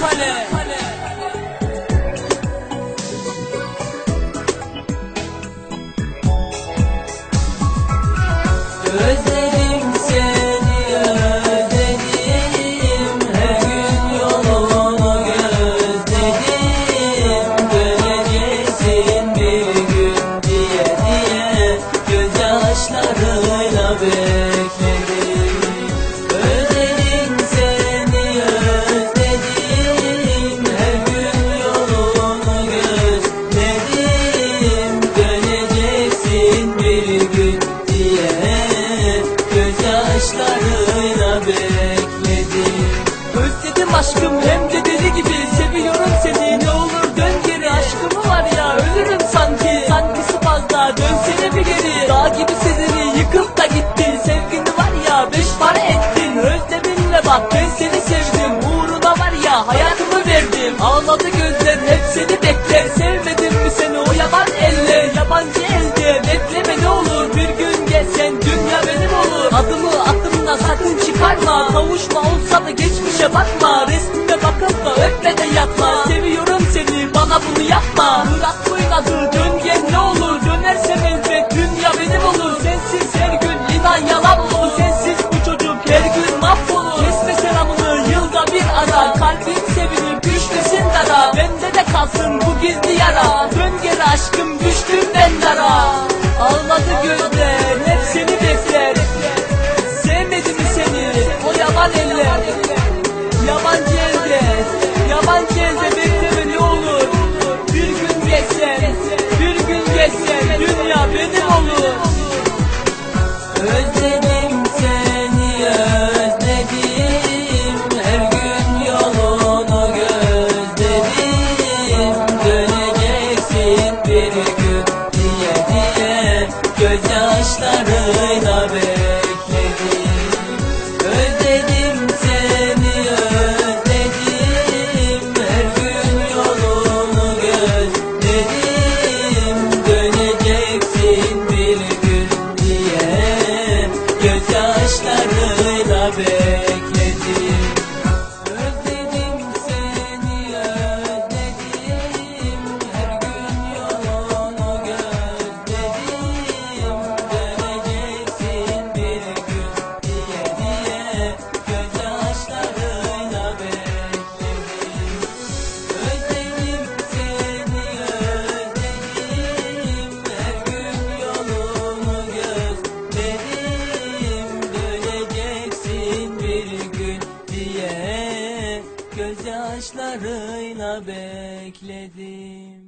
Kale. Kale. Özledim seni özledim Her gün yolunu gözledim Döneceksin bir gün diye diye Gözyaşlarım bir gün diye Gözyaşlarına bekledim. Özledim aşkım hem de gibi. Seviyorum seni. Ne olur dön geri. Aşkımı var ya ölürüm sanki. Sanki fazla dönsene bir geri. Dağ gibi seni yıkıp gittin. Sevgini var ya beş para ettin. Özleminle bak ben seni sevdim. Uğruna var ya hayatımı verdim. Ağladı gözler hep seni bekledim. gözyaşlarıyla bekledim.